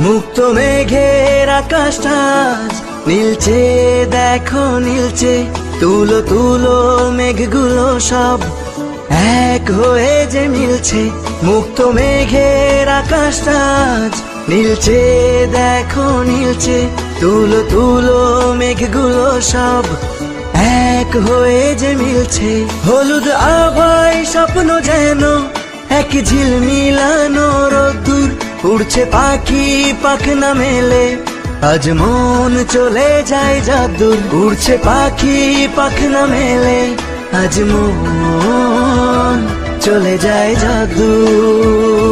মুক্ত মেঘের আকাশটাজ নীলছে দেখো নীলছে তুলো তুলো মেঘগুলো সব এক হয়ে যে মিলছে। মুক্ত মেঘের আকাশটাজ নীলছে দেখো নীলছে তুলো তুলো মেঘগুলো সব এক হয়ে যে মিলছে হলুদ আভাই স্বপ্ন যেন, এক ঝিল মিলানো রোদ্দুর উড়ছে পাখি পাখনা মেলে, আজ মন চলে যায় যাদুর উড়ছে পাখি পাখনা মেলে, আজ মন চলে যায় যাদুর